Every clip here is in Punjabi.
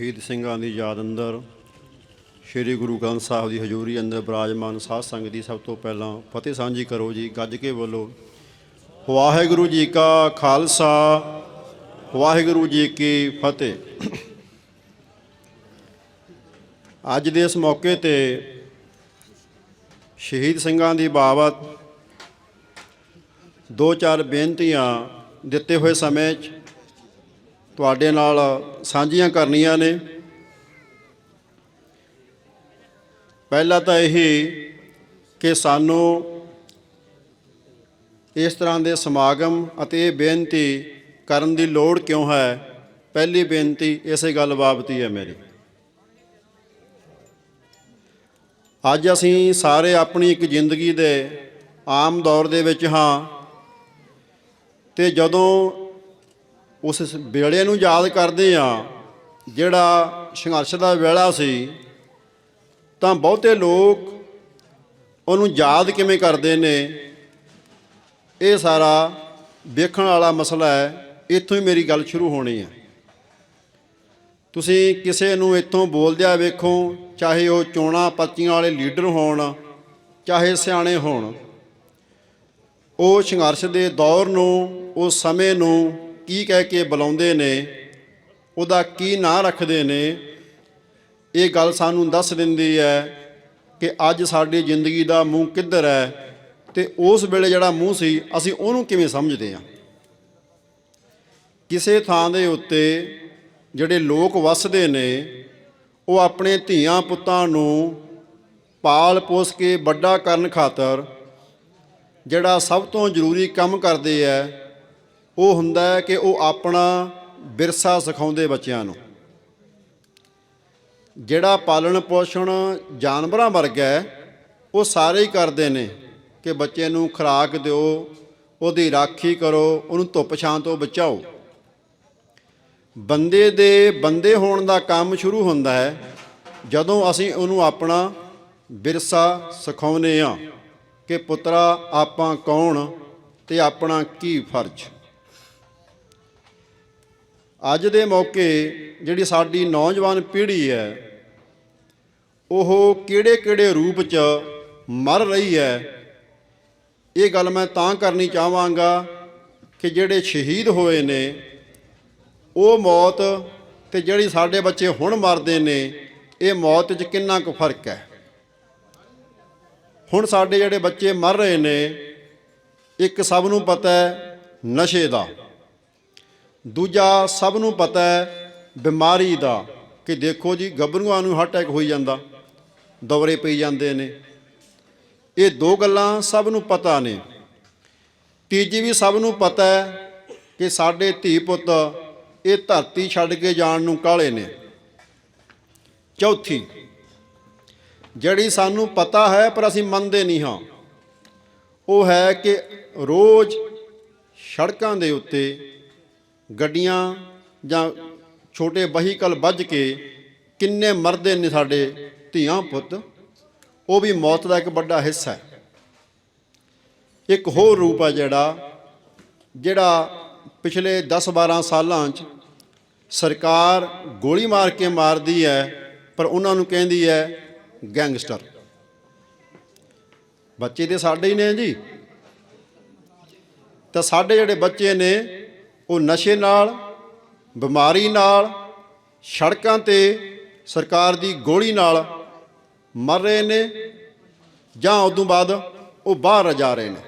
ਸ਼ਹੀਦ ਸਿੰਘਾਂ ਦੀ ਯਾਦ ਅੰਦਰ ਸ੍ਰੀ ਗੁਰੂ ਗ੍ਰੰਥ ਸਾਹਿਬ ਦੀ ਹਜ਼ੂਰੀ ਅੰਦਰ ਬਿਰਾਜਮਾਨ ਸਾਧ ਸੰਗਤ ਦੀ ਸਭ ਤੋਂ ਪਹਿਲਾਂ ਫਤਿਹ ਸਾਂਝੀ ਕਰੋ ਜੀ, ਗੱਜ ਕੇ ਬੋਲੋ। ਵਾਹਿਗੁਰੂ ਜੀ ਕਾ ਖਾਲਸਾ, ਵਾਹਿਗੁਰੂ ਜੀ ਕੀ ਫਤਿਹ। ਅੱਜ ਦੇ ਇਸ ਮੌਕੇ ਤੇ ਸ਼ਹੀਦ ਸਿੰਘਾਂ ਦੀ ਬਾਬਤ ਦੋ ਚਾਰ ਬੇਨਤੀਆਂ ਦਿੱਤੇ ਹੋਏ ਸਮੇਂ 'ਚ ਤੁਹਾਡੇ ਨਾਲ ਸਾਂਝੀਆਂ ਕਰਨੀਆਂ ਨੇ। ਪਹਿਲਾ ਤਾਂ ਇਹ ਕਿ ਸਾਨੂੰ ਇਸ ਤਰ੍ਹਾਂ ਦੇ ਸਮਾਗਮ ਅਤੇ ਇਹ ਬੇਨਤੀ ਕਰਨ ਦੀ ਲੋੜ ਕਿਉਂ ਹੈ? ਪਹਿਲੀ ਬੇਨਤੀ, ਇਸੇ ਗੱਲ ਬਾਬਤ ਹੈ ਮੇਰੀ। ਅੱਜ ਅਸੀਂ ਸਾਰੇ ਆਪਣੀ ਇੱਕ ਜ਼ਿੰਦਗੀ ਦੇ ਆਮ ਦੌਰ ਦੇ ਵਿੱਚ ਹਾਂ ਤੇ ਜਦੋਂ ਉਸ ਵੇਲੇ ਨੂੰ ਯਾਦ ਕਰਦੇ ਆ ਜਿਹੜਾ ਸੰਘਰਸ਼ ਦਾ ਵੇਲਾ ਸੀ, ਤਾਂ ਬਹੁਤੇ ਲੋਕ ਉਹਨੂੰ ਯਾਦ ਕਿਵੇਂ ਕਰਦੇ ਨੇ? ਇਹ ਸਾਰਾ ਵੇਖਣ ਵਾਲਾ ਮਸਲਾ ਹੈ, ਇੱਥੋਂ ਹੀ ਮੇਰੀ ਗੱਲ ਸ਼ੁਰੂ ਹੋਣੀ ਹੈ। ਤੁਸੀਂ ਕਿਸੇ ਨੂੰ ਇੱਥੋਂ ਬੋਲਦਿਆਂ ਵੇਖੋ, ਚਾਹੇ ਉਹ ਚੋਣਾਂ ਪਰਚੀਆਂ ਵਾਲੇ ਲੀਡਰ ਹੋਣ, ਚਾਹੇ ਸਿਆਣੇ ਹੋਣ, ਉਹ ਸੰਘਰਸ਼ ਦੇ ਦੌਰ ਨੂੰ, ਉਸ ਸਮੇਂ ਨੂੰ ਕੀ ਕਹਿ ਕੇ ਬੁਲਾਉਂਦੇ ਨੇ, ਉਹਦਾ ਕੀ ਨਾਂ ਰੱਖਦੇ ਨੇ, ਇਹ ਗੱਲ ਸਾਨੂੰ ਦੱਸ ਦਿੰਦੀ ਹੈ ਕਿ ਅੱਜ ਸਾਡੀ ਜ਼ਿੰਦਗੀ ਦਾ ਮੂੰਹ ਕਿੱਧਰ ਹੈ ਤੇ ਉਸ ਵੇਲੇ ਜਿਹੜਾ ਮੂੰਹ ਸੀ, ਅਸੀਂ ਉਹਨੂੰ ਕਿਵੇਂ ਸਮਝਦੇ ਹਾਂ? ਕਿਸੇ ਥਾਂ ਦੇ ਉੱਤੇ ਜਿਹੜੇ ਲੋਕ ਵੱਸਦੇ ਨੇ, ਉਹ ਆਪਣੇ ਧੀਆਂ ਪੁੱਤਾਂ ਨੂੰ ਪਾਲ ਪੋਸ ਕੇ ਵੱਡਾ ਕਰਨ ਖਾਤਰ ਜਿਹੜਾ ਸਭ ਤੋਂ ਜ਼ਰੂਰੀ ਕੰਮ ਕਰਦੇ ਆ ਉਹ ਹੁੰਦਾ ਹੈ ਕਿ ਉਹ ਆਪਣਾ ਵਿਰਸਾ ਸਿਖਾਉਂਦੇ ਬੱਚਿਆਂ ਨੂੰ। ਜਿਹੜਾ ਪਾਲਣ ਪੋਸ਼ਣ ਜਾਨਵਰਾਂ ਵਰਗਾ ਹੈ, ਉਹ ਸਾਰੇ ਹੀ ਕਰਦੇ ਨੇ ਕਿ ਬੱਚੇ ਨੂੰ ਖੁਰਾਕ ਦਿਓ, ਉਹਦੀ ਰਾਖੀ ਕਰੋ, ਉਹਨੂੰ ਧੁੱਪ ਛਾਂ ਤੋਂ ਬਚਾਓ। ਬੰਦੇ ਦੇ ਬੰਦੇ ਹੋਣ ਦਾ ਕੰਮ ਸ਼ੁਰੂ ਹੁੰਦਾ ਹੈ, ਜਦੋਂ ਅਸੀਂ ਉਹਨੂੰ ਆਪਣਾ ਵਿਰਸਾ ਸਿਖਾਉਨੇ ਆ ਕਿ ਪੁੱਤਰਾ, ਆਪਾਂ ਕੌਣ ਤੇ ਆਪਣਾ ਕੀ ਫਰਜ਼? ਅੱਜ ਦੇ ਮੌਕੇ ਜਿਹੜੀ ਸਾਡੀ ਨੌਜਵਾਨ ਪੀੜ੍ਹੀ ਹੈ, ਉਹ ਕਿਹੜੇ-ਕਿਹੜੇ ਰੂਪ 'ਚ ਮਰ ਰਹੀ ਹੈ, ਇਹ ਗੱਲ ਮੈਂ ਤਾਂ ਕਰਨੀ ਚਾਹਾਂਗਾ ਕਿ ਜਿਹੜੇ ਸ਼ਹੀਦ ਹੋਏ ਨੇ, ਉਹ ਮੌਤ ਤੇ ਜਿਹੜੀ ਸਾਡੇ ਬੱਚੇ ਹੁਣ ਮਰਦੇ ਨੇ, ਇਹ ਮੌਤ 'ਚ ਕਿੰਨਾ ਕੁ ਫ਼ਰਕ ਹੈ? ਹੁਣ ਸਾਡੇ ਜਿਹੜੇ ਬੱਚੇ ਮਰ ਰਹੇ ਨੇ, ਇੱਕ ਸਭ ਨੂੰ ਪਤਾ ਹੈ ਨਸ਼ੇ ਦਾ। ਦੂਜਾ ਸਭ ਨੂੰ ਪਤਾ ਹੈ ਬਿਮਾਰੀ ਦਾ ਕਿ ਦੇਖੋ ਜੀ, ਗੱਭਰੂਆਂ ਨੂੰ ਹਾਰਟ ਅਟੈਕ ਹੋਈ ਜਾਂਦਾ, ਦੌਰੇ ਪਈ ਜਾਂਦੇ ਨੇ। ਇਹ ਦੋ ਗੱਲਾਂ ਸਭ ਨੂੰ ਪਤਾ ਨੇ। ਤੀਜੀ ਵੀ ਸਭ ਨੂੰ ਪਤਾ ਹੈ ਕਿ ਸਾਡੇ ਧੀ ਪੁੱਤ ਇਹ ਧਰਤੀ ਛੱਡ ਕੇ ਜਾਣ ਨੂੰ ਕਾਲੇ ਨੇ। ਚੌਥੀ, ਜਿਹੜੀ ਸਾਨੂੰ ਪਤਾ ਹੈ ਪਰ ਅਸੀਂ ਮੰਨਦੇ ਨਹੀਂ ਹਾਂ, ਉਹ ਹੈ ਕਿ ਰੋਜ਼ ਸੜਕਾਂ ਦੇ ਉੱਤੇ ਗੱਡੀਆਂ ਜਾਂ ਛੋਟੇ ਵਹੀਕਲ ਵੱਜ ਕੇ ਕਿੰਨੇ ਮਰਦੇ ਨੇ ਸਾਡੇ ਧੀਆਂ ਪੁੱਤ, ਉਹ ਵੀ ਮੌਤ ਦਾ ਇੱਕ ਵੱਡਾ ਹਿੱਸਾ ਹੈ। ਇੱਕ ਹੋਰ ਰੂਪ ਹੈ ਜਿਹੜਾ ਜਿਹੜਾ ਪਿਛਲੇ 10-12 ਸਾਲਾਂ 'ਚ ਸਰਕਾਰ ਗੋਲੀ ਮਾਰ ਕੇ ਮਾਰਦੀ ਹੈ, ਪਰ ਉਹਨਾਂ ਨੂੰ ਕਹਿੰਦੀ ਹੈ ਗੈਂਗਸਟਰ। ਬੱਚੇ ਤੇ ਸਾਡੇ ਹੀ ਨੇ ਜੀ। ਤਾਂ ਸਾਡੇ ਜਿਹੜੇ ਬੱਚੇ ਨੇ ਉਹ ਨਸ਼ੇ ਨਾਲ, ਬਿਮਾਰੀ ਨਾਲ, ਸੜਕਾਂ ਤੇ ਸਰਕਾਰ ਦੀ ਗੋਲੀ ਨਾਲ ਮਰ ਰਹੇ ਨੇ ਜਾਂ ਉਦੋਂ ਬਾਅਦ ਉਹ ਬਾਹਰ ਜਾ ਰਹੇ ਨੇ।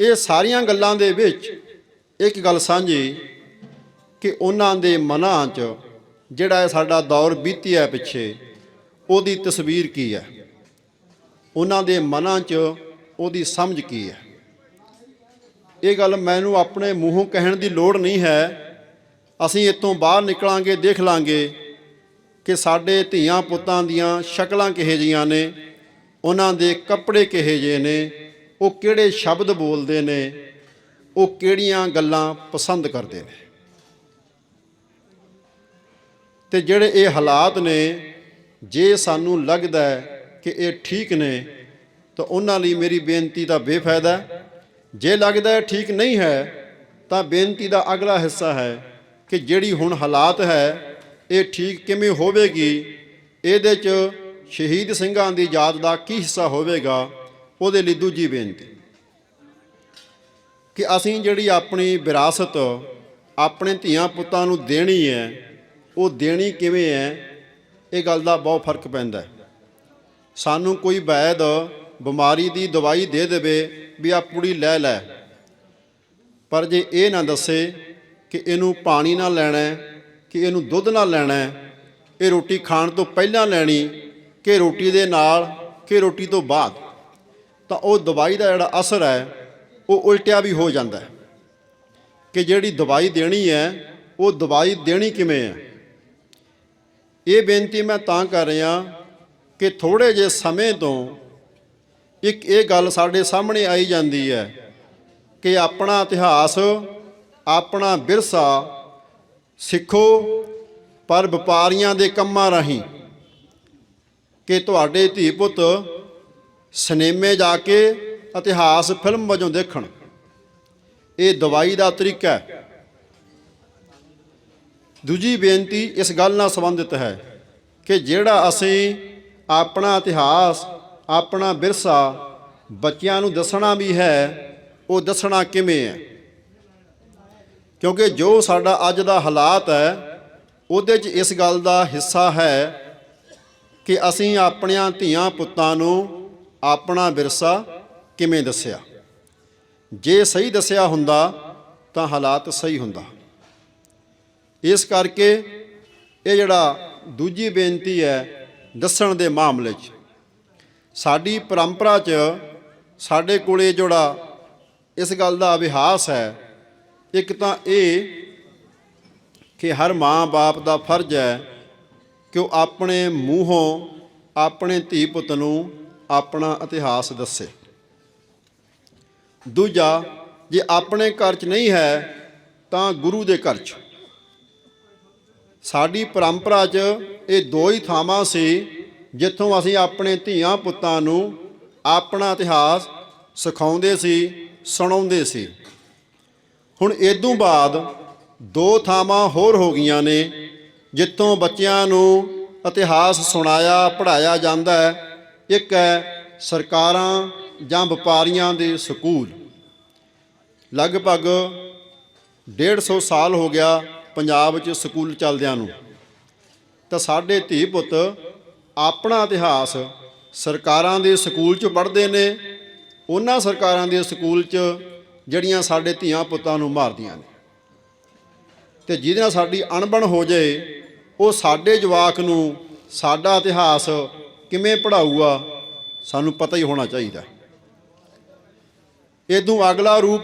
ਇਹ ਸਾਰੀਆਂ ਗੱਲਾਂ ਦੇ ਵਿੱਚ ਇੱਕ ਗੱਲ ਸਾਂਝੀ ਕਿ ਉਹਨਾਂ ਦੇ ਮਨਾਂ 'ਚ ਜਿਹੜਾ ਸਾਡਾ ਦੌਰ ਬੀਤਿਆ ਪਿੱਛੇ, ਉਹਦੀ ਤਸਵੀਰ ਕੀ ਹੈ? ਉਹਨਾਂ ਦੇ ਮਨਾਂ 'ਚ ਉਹਦੀ ਸਮਝ ਕੀ ਹੈ? ਇਹ ਗੱਲ ਮੈਨੂੰ ਆਪਣੇ ਮੂੰਹੋਂ ਕਹਿਣ ਦੀ ਲੋੜ ਨਹੀਂ ਹੈ। ਅਸੀਂ ਇੱਥੋਂ ਬਾਹਰ ਨਿਕਲਾਂਗੇ, ਦੇਖ ਲਾਂਗੇ ਕਿ ਸਾਡੇ ਧੀਆਂ ਪੁੱਤਾਂ ਦੀਆਂ ਸ਼ਕਲਾਂ ਕਿਹੇ ਜੀਆਂ ਨੇ, ਉਹਨਾਂ ਦੇ ਕੱਪੜੇ ਕਿਹੇ ਜੇ ਨੇ, ਉਹ ਕਿਹੜੇ ਸ਼ਬਦ ਬੋਲਦੇ ਨੇ, ਉਹ ਕਿਹੜੀਆਂ ਗੱਲਾਂ ਪਸੰਦ ਕਰਦੇ ਨੇ। ਤੇ ਜਿਹੜੇ ਇਹ ਹਾਲਾਤ ਨੇ, ਜੇ ਸਾਨੂੰ ਲੱਗਦਾ ਕਿ ਇਹ ਠੀਕ ਨੇ, ਤਾਂ ਉਹਨਾਂ ਲਈ ਮੇਰੀ ਬੇਨਤੀ ਦਾ ਬੇਫਾਇਦਾ ਜੇ ਲੱਗਦਾ ਹੈ ਠੀਕ ਨਹੀਂ ਹੈ, ਤਾਂ ਬੇਨਤੀ ਦਾ ਅਗਲਾ ਹਿੱਸਾ ਹੈ ਕਿ ਜਿਹੜੀ ਹੁਣ ਹਾਲਾਤ ਹੈ, ਇਹ ਠੀਕ ਕਿਵੇਂ ਹੋਵੇਗੀ? ਇਹਦੇ 'ਚ ਸ਼ਹੀਦ ਸਿੰਘਾਂ ਦੀ ਯਾਦ ਦਾ ਕੀ ਹਿੱਸਾ ਹੋਵੇਗਾ? ਉਹਦੇ ਲਈ ਦੂਜੀ ਬੇਨਤੀ। ਕਿ ਅਸੀਂ ਜਿਹੜੀ ਆਪਣੀ ਵਿਰਾਸਤ ਆਪਣੇ ਧੀਆਂ ਪੁੱਤਾਂ ਨੂੰ ਦੇਣੀ ਹੈ, ਉਹ ਦੇਣੀ ਕਿਵੇਂ ਹੈ, ਇਹ ਗੱਲ ਦਾ ਬਹੁਤ ਫ਼ਰਕ ਪੈਂਦਾ ਸਾਨੂੰ ਕੋਈ ਵੈਦ ਬਿਮਾਰੀ ਦੀ ਦਵਾਈ ਦੇ ਦੇਵੇ ਵੀ ਆ ਪੁੜੀ ਲੈ ਲੈ। ਪਰ ਜੇ ਇਹ ਨਾ ਦੱਸੇ ਕਿ ਇਹਨੂੰ ਪਾਣੀ ਨਾਲ ਲੈਣਾ ਹੈ, ਕਿ ਇਹਨੂੰ ਦੁੱਧ ਨਾਲ ਲੈਣਾ ਹੈ, ਇਹ ਰੋਟੀ ਖਾਣ ਤੋਂ ਪਹਿਲਾਂ ਲੈਣੀ, ਕਿ ਰੋਟੀ ਦੇ ਨਾਲ, ਕਿ ਰੋਟੀ ਤੋਂ ਬਾਅਦ, ਤਾਂ ਉਹ ਦਵਾਈ ਦਾ ਜਿਹੜਾ ਅਸਰ ਹੈ, ਉਹ ਉਲਟਿਆ ਵੀ ਹੋ ਜਾਂਦਾ ਹੈ। ਕਿ ਜਿਹੜੀ ਦਵਾਈ ਦੇਣੀ ਹੈ, ਉਹ ਦਵਾਈ ਦੇਣੀ ਕਿਵੇਂ ਹੈ? ਇਹ ਬੇਨਤੀ ਮੈਂ ਤਾਂ ਕਰ ਰਿਹਾ ਕਿ ਥੋੜੇ ਜਿਹੇ ਸਮੇਂ ਤੋਂ ਇੱਕ ਇਹ ਗੱਲ ਸਾਡੇ ਸਾਹਮਣੇ ਆਈ ਜਾਂਦੀ ਹੈ ਕਿ ਆਪਣਾ ਇਤਿਹਾਸ, ਆਪਣਾ ਵਿਰਸਾ ਸਿੱਖੋ, ਪਰ ਵਪਾਰੀਆਂ ਦੇ ਕੰਮਾਂ ਰਾਹੀਂ ਕਿ ਤੁਹਾਡੇ ਧੀ ਪੁੱਤ ਸਿਨੇਮੇ ਜਾ ਕੇ ਇਤਿਹਾਸ ਫਿਲਮ ਵਜੋਂ ਦੇਖਣ। ਇਹ ਦਵਾਈ ਦਾ ਤਰੀਕਾ ਹੈ। ਦੂਜੀ ਬੇਨਤੀ ਇਸ ਗੱਲ ਨਾਲ ਸੰਬੰਧਿਤ ਹੈ ਕਿ ਜਿਹੜਾ ਅਸੀਂ ਆਪਣਾ ਇਤਿਹਾਸ ਆਪਣਾ ਵਿਰਸਾ ਬੱਚਿਆਂ ਨੂੰ ਦੱਸਣਾ ਵੀ ਹੈ, ਉਹ ਦੱਸਣਾ ਕਿਵੇਂ ਹੈ? ਕਿਉਂਕਿ ਜੋ ਸਾਡਾ ਅੱਜ ਦਾ ਹਾਲਾਤ ਹੈ, ਉਹਦੇ 'ਚ ਇਸ ਗੱਲ ਦਾ ਹਿੱਸਾ ਹੈ ਕਿ ਅਸੀਂ ਆਪਣੀਆਂ ਧੀਆਂ ਪੁੱਤਾਂ ਨੂੰ ਆਪਣਾ ਵਿਰਸਾ ਕਿਵੇਂ ਦੱਸਿਆ? ਜੇ ਸਹੀ ਦੱਸਿਆ ਹੁੰਦਾ, ਤਾਂ ਹਾਲਾਤ ਸਹੀ ਹੁੰਦਾ। ਇਸ ਕਰਕੇ ਇਹ ਜਿਹੜਾ ਦੂਜੀ ਬੇਨਤੀ ਹੈ, ਦੱਸਣ ਦੇ ਮਾਮਲੇ 'ਚ ਸਾਡੀ ਪਰੰਪਰਾ 'ਚ ਸਾਡੇ ਕੋਲੇ ਜਿਹੜਾ ਇਸ ਗੱਲ ਦਾ ਅਭਿਆਸ ਹੈ। ਇੱਕ ਤਾਂ ਇਹ ਕਿ ਹਰ ਮਾਂ-ਬਾਪ ਦਾ ਫਰਜ਼ ਹੈ ਕਿ ਉਹ ਆਪਣੇ ਮੂੰਹੋਂ ਆਪਣੇ ਧੀ ਪੁੱਤ ਨੂੰ ਆਪਣਾ ਇਤਿਹਾਸ ਦੱਸੇ। ਦੂਜਾ, ਜੇ ਆਪਣੇ ਘਰ 'ਚ ਨਹੀਂ ਹੈ ਤਾਂ ਗੁਰੂ ਦੇ ਘਰ 'ਚ। ਸਾਡੀ ਪਰੰਪਰਾ 'ਚ ਇਹ ਦੋ ਹੀ ਥਾਵਾਂ ਸੀ ਜਿੱਥੋਂ ਅਸੀਂ ਆਪਣੇ ਧੀਆਂ ਪੁੱਤਾਂ ਨੂੰ ਆਪਣਾ ਇਤਿਹਾਸ ਸਿਖਾਉਂਦੇ ਸੀ, ਸੁਣਾਉਂਦੇ ਸੀ। ਹੁਣ ਇਦੋਂ ਬਾਅਦ ਦੋ ਥਾਵਾਂ ਹੋਰ ਹੋ ਗਈਆਂ ਨੇ, ਜਿੱਥੋਂ ਬੱਚਿਆਂ ਨੂੰ ਇਤਿਹਾਸ ਸੁਣਾਇਆ, ਪੜ੍ਹਾਇਆ ਜਾਂਦਾ ਹੈ। ਇੱਕ ਹੈ ਸਰਕਾਰਾਂ ਜਾਂ ਵਪਾਰੀਆਂ ਦੇ ਸਕੂਲ। ਲਗਭਗ 150 ਸਾਲ ਹੋ ਗਿਆ ਪੰਜਾਬ 'ਚ ਸਕੂਲ ਚੱਲਦਿਆਂ ਨੂੰ। ਤਾਂ ਸਾਡੇ ਧੀ ਪੁੱਤ ਆਪਣਾ ਇਤਿਹਾਸ ਸਰਕਾਰਾਂ ਦੇ ਸਕੂਲ 'ਚ ਪੜ੍ਹਦੇ ਨੇ, ਉਹਨਾਂ ਸਰਕਾਰਾਂ ਦੇ ਸਕੂਲ 'ਚ ਜਿਹੜੀਆਂ ਸਾਡੇ ਧੀਆਂ ਪੁੱਤਾਂ ਨੂੰ ਮਾਰਦੀਆਂ ਨੇ। ਤੇ ਜਿਹਦੇ ਨਾਲ ਸਾਡੀ ਅਣਬਣ ਹੋ ਜਾਏ, ਉਹ ਸਾਡੇ ਜਵਾਕ ਨੂੰ ਸਾਡਾ ਇਤਿਹਾਸ ਕਿਵੇਂ ਪੜਾਊਗਾ ਸਾਨੂੰ ਪਤਾ ਹੀ ਹੋਣਾ ਚਾਹੀਦਾ ਇਦੋਂ ਅਗਲਾ ਰੂਪ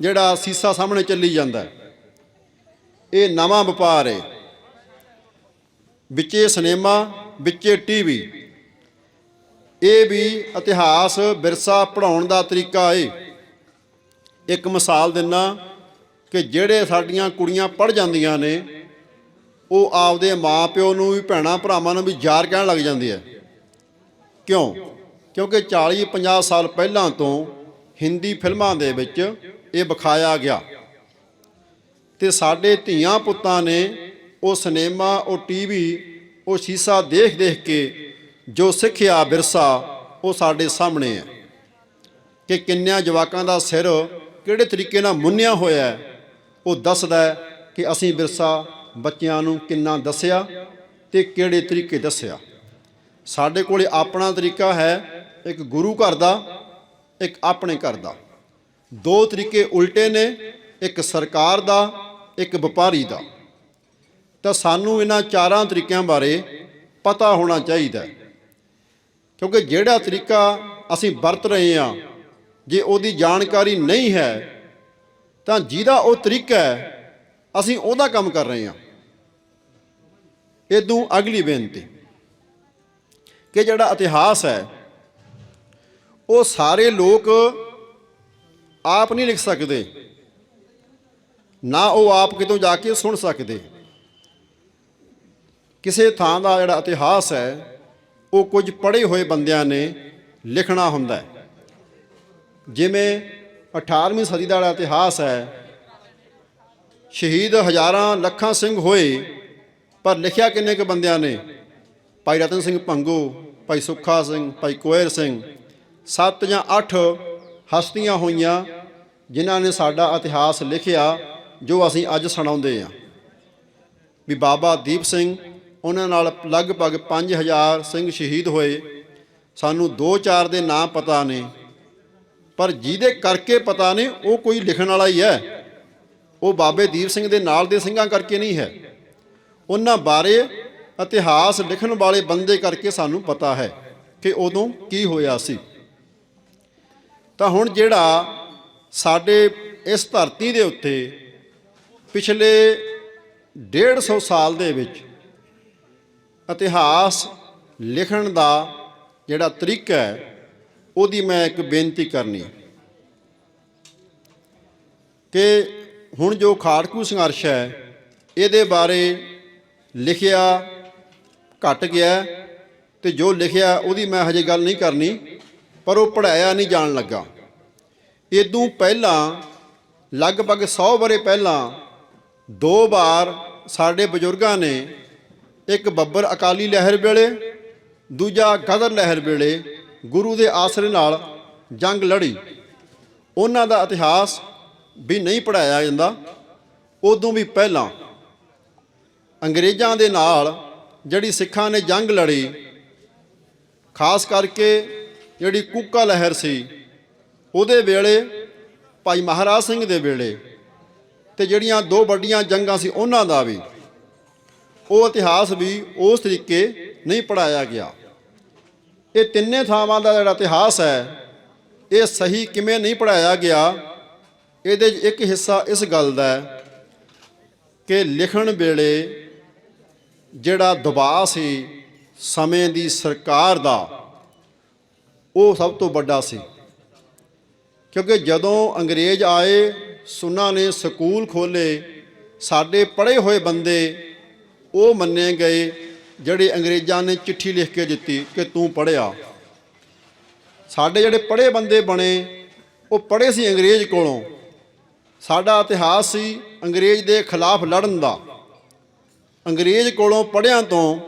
ਜਿਹੜਾ ਸੀਸਾ ਸਾਹਮਣੇ ਚੱਲੀ ਜਾਂਦਾ ਇਹ ਨਵਾਂ ਵਪਾਰ ਹੈ। ਵਿੱਚੇ ਸਿਨੇਮਾ, ਵਿੱਚੇ ਟੀਵੀ। ਇਹ ਵੀ ਇਤਿਹਾਸ ਵਿਰਸਾ ਪੜਾਉਣ ਦਾ ਤਰੀਕਾ ਏ। ਇੱਕ ਮਿਸਾਲ ਦਿੰਨਾ ਕਿ ਜਿਹੜੇ ਸਾਡੀਆਂ ਕੁੜੀਆਂ ਪੜ ਜਾਂਦੀਆਂ ਨੇ, ਉਹ ਆਪਦੇ ਮਾਪਿਓ ਨੂੰ ਵੀ ਭੈਣਾਂ ਭਰਾਵਾਂ ਨੂੰ ਵੀ ਯਾਰ ਕਹਿਣ ਲੱਗ ਜਾਂਦੀ ਹੈ ਕਿਉਂ? ਕਿਉਂਕਿ 40 50 ਸਾਲ ਪਹਿਲਾਂ ਤੋਂ ਹਿੰਦੀ ਫਿਲਮਾਂ ਦੇ ਵਿੱਚ ਇਹ ਵਿਖਾਇਆ ਗਿਆ। ਤੇ ਸਾਡੇ ਧੀਆਂ ਪੁੱਤਾਂ ਨੇ ਉਹ ਸਿਨੇਮਾ, ਉਹ ਟੀਵੀ, ਉਹ ਸ਼ੀਸ਼ਾ ਦੇਖ ਦੇਖ ਕੇ ਜੋ ਸਿੱਖਿਆ ਵਿਰਸਾ ਉਹ ਸਾਡੇ ਸਾਹਮਣੇ ਹੈ। ਕਿ ਕਿੰਨਿਆਂ ਜਵਾਕਾਂ ਦਾ ਸਿਰ ਕਿਹੜੇ ਤਰੀਕੇ ਨਾਲ ਮੁੰਨਿਆ ਹੋਇਆ ਹੈ, ਉਹ ਦੱਸਦਾ ਹੈ ਕਿ ਅਸੀਂ ਵਿਰਸਾ ਬੱਚਿਆਂ ਨੂੰ ਕਿੰਨਾ ਦੱਸਿਆ ਤੇ ਕਿਹੜੇ ਤਰੀਕੇ ਦੱਸਿਆ। ਸਾਡੇ ਕੋਲੇ ਆਪਣਾ ਤਰੀਕਾ ਹੈ ਇੱਕ ਗੁਰੂ ਘਰ ਦਾ, ਇੱਕ ਆਪਣੇ ਘਰ ਦਾ। ਦੋ ਤਰੀਕੇ ਉਲਟੇ ਨੇ, ਇੱਕ ਸਰਕਾਰ ਦਾ, ਇੱਕ ਵਪਾਰੀ ਦਾ। ਤਾਂ ਸਾਨੂੰ ਇਹਨਾਂ ਚਾਰਾਂ ਤਰੀਕਿਆਂ ਬਾਰੇ ਪਤਾ ਹੋਣਾ ਚਾਹੀਦਾ ਕਿਉਂਕਿ ਜਿਹੜਾ ਤਰੀਕਾ ਅਸੀਂ ਵਰਤ ਰਹੇ ਹਾਂ, ਜੇ ਉਹਦੀ ਜਾਣਕਾਰੀ ਨਹੀਂ ਹੈ, ਤਾਂ ਜਿਹਦਾ ਉਹ ਤਰੀਕਾ ਹੈ, ਅਸੀਂ ਉਹਦਾ ਕੰਮ ਕਰ ਰਹੇ ਹਾਂ। ਇਦੋਂ ਅਗਲੀ ਬੇਨਤੀ ਕਿ ਜਿਹੜਾ ਇਤਿਹਾਸ ਹੈ, ਉਹ ਸਾਰੇ ਲੋਕ ਆਪ ਨਹੀਂ ਲਿਖ ਸਕਦੇ। ਨਾ ਉਹ ਆਪ ਕਿਤੋਂ ਜਾ ਕੇ ਸੁਣ ਸਕਦੇ। ਕਿਸੇ ਥਾਂ ਦਾ ਜਿਹੜਾ ਇਤਿਹਾਸ ਹੈ, ਉਹ ਕੁਝ ਪੜ੍ਹੇ ਹੋਏ ਬੰਦਿਆਂ ਨੇ ਲਿਖਣਾ ਹੁੰਦਾ ਹੈ। ਜਿਵੇਂ 18ਵੀਂ ਸਦੀ ਦਾ ਜਿਹੜਾ ਇਤਿਹਾਸ ਹੈ, ਸ਼ਹੀਦ ਹਜ਼ਾਰਾਂ ਲੱਖਾਂ ਸਿੰਘ ਹੋਏ, ਪਰ ਲਿਖਿਆ ਕਿੰਨੇ ਕੁ ਬੰਦਿਆਂ ਨੇ? ਭਾਈ ਰਤਨ ਸਿੰਘ ਭੰਗੂ, ਭਾਈ ਸੁੱਖਾ ਸਿੰਘ, ਭਾਈ ਕੋਇਰ ਸਿੰਘ, ਸੱਤ ਜਾਂ ਅੱਠ ਹਸਤੀਆਂ ਹੋਈਆਂ ਜਿਨ੍ਹਾਂ ਨੇ ਸਾਡਾ ਇਤਿਹਾਸ ਲਿਖਿਆ, ਜੋ ਅਸੀਂ ਅੱਜ ਸੁਣਾਉਂਦੇ ਹਾਂ। ਵੀ ਬਾਬਾ ਦੀਪ ਸਿੰਘ ਉਹਨਾਂ ਨਾਲ ਲਗਭਗ 5000 ਸਿੰਘ ਸ਼ਹੀਦ ਹੋਏ। ਸਾਨੂੰ 2-4 ਦੇ ਨਾਂ ਪਤਾ ਨੇ, ਪਰ ਜਿਹਦੇ ਕਰਕੇ ਪਤਾ ਨੇ, ਉਹ ਕੋਈ ਲਿਖਣ ਵਾਲਾ ਹੀ ਹੈ। ਉਹ ਬਾਬੇ ਦੀਪ ਸਿੰਘ ਦੇ ਨਾਲ ਦੇ ਸਿੰਘਾਂ ਕਰਕੇ ਨਹੀਂ ਹੈ। ਉਹਨਾਂ ਬਾਰੇ ਇਤਿਹਾਸ ਲਿਖਣ ਵਾਲੇ ਬੰਦੇ ਕਰਕੇ ਸਾਨੂੰ ਪਤਾ ਹੈ ਕਿ ਉਦੋਂ ਕੀ ਹੋਇਆ ਸੀ। ਤਾਂ ਹੁਣ ਜਿਹੜਾ ਸਾਡੇ ਇਸ ਧਰਤੀ ਦੇ ਉੱਤੇ ਪਿਛਲੇ 150 ਸਾਲ ਦੇ ਵਿੱਚ ਇਤਿਹਾਸ ਲਿਖਣ ਦਾ ਜਿਹੜਾ ਤਰੀਕਾ ਹੈ, ਉਹਦੀ ਮੈਂ ਇੱਕ ਬੇਨਤੀ ਕਰਨੀ ਕਿ ਹੁਣ ਜੋ ਖਾੜਕੂ ਸੰਘਰਸ਼ ਹੈ, ਇਹਦੇ ਬਾਰੇ ਲਿਖਿਆ ਘਟ ਗਿਆ ਹੈ ਤੇ ਜੋ ਲਿਖਿਆ ਉਹਦੀ ਮੈਂ ਹਜੇ ਗੱਲ ਨਹੀਂ ਕਰਨੀ, ਪਰ ਉਹ ਪੜਾਇਆ ਨਹੀਂ ਜਾਣ ਲੱਗਾ। ਇਦੋਂ ਪਹਿਲਾਂ, ਲਗਭਗ 100 ਬਰੇ ਪਹਿਲਾਂ, ਦੋ ਵਾਰ ਸਾਡੇ ਬਜ਼ੁਰਗਾਂ ਨੇ ਇੱਕ ਬੱਬਰ ਅਕਾਲੀ ਲਹਿਰ ਵੇਲੇ, ਦੂਜਾ ਗਦਰ ਲਹਿਰ ਵੇਲੇ ਗੁਰੂ ਦੇ ਆਸਰੇ ਨਾਲ ਜੰਗ ਲੜੀ। ਉਹਨਾਂ ਦਾ ਇਤਿਹਾਸ ਵੀ ਨਹੀਂ ਪੜਾਇਆ ਜਾਂਦਾ। ਉਦੋਂ ਵੀ ਪਹਿਲਾਂ ਅੰਗਰੇਜ਼ਾਂ ਦੇ ਨਾਲ ਜਿਹੜੀ ਸਿੱਖਾਂ ਨੇ ਜੰਗ ਲੜੀ, ਖਾਸ ਕਰਕੇ ਜਿਹੜੀ ਕੂਕਾ ਲਹਿਰ ਸੀ, ਉਹਦੇ ਵੇਲੇ ਭਾਈ ਮਹਾਰਾਜ ਸਿੰਘ ਦੇ ਵੇਲੇ ਤੇ ਜਿਹੜੀਆਂ ਦੋ ਵੱਡੀਆਂ ਜੰਗਾਂ ਸੀ ਉਹਨਾਂ ਦਾ ਵੀ ਉਹ ਇਤਿਹਾਸ ਵੀ ਉਸ ਤਰੀਕੇ ਨਹੀਂ ਪੜਾਇਆ ਗਿਆ। ਇਹ ਤਿੰਨੇ ਥਾਵਾਂ ਦਾ ਜਿਹੜਾ ਇਤਿਹਾਸ ਹੈ, ਇਹ ਸਹੀ ਕਿਵੇਂ ਨਹੀਂ ਪੜਾਇਆ ਗਿਆ, ਇਹਦੇ 'ਚ ਇੱਕ ਹਿੱਸਾ ਇਸ ਗੱਲ ਦਾ ਹੈ ਕਿ ਲਿਖਣ ਵੇਲੇ ਜਿਹੜਾ ਦਬਾਅ ਸੀ ਸਮੇਂ ਦੀ ਸਰਕਾਰ ਦਾ, ਉਹ ਸਭ ਤੋਂ ਵੱਡਾ ਸੀ। ਕਿਉਂਕਿ ਜਦੋਂ ਅੰਗਰੇਜ਼ ਆਏ, ਸੁਨਾ ਨੇ ਸਕੂਲ ਖੋਲੇ ਸਾਡੇ ਪੜ੍ਹੇ ਹੋਏ ਬੰਦੇ ਉਹ ਮੰਨੇ ਗਏ, ਜਿਹੜੇ ਅੰਗਰੇਜ਼ਾਂ ਨੇ ਚਿੱਠੀ ਲਿਖ ਕੇ ਦਿੱਤੀ ਕਿ ਤੂੰ ਪੜ੍ਹਿਆ। ਸਾਡੇ ਜਿਹੜੇ ਪੜ੍ਹੇ ਬੰਦੇ ਬਣੇ, ਉਹ ਪੜ੍ਹੇ ਸੀ ਅੰਗਰੇਜ਼ ਕੋਲੋਂ। ਸਾਡਾ ਇਤਿਹਾਸ ਸੀ ਅੰਗਰੇਜ਼ ਦੇ ਖਿਲਾਫ ਲੜਨ ਦਾ। ਅੰਗਰੇਜ਼ ਕੋਲੋਂ ਪੜ੍ਹਿਆਂ ਤੋਂ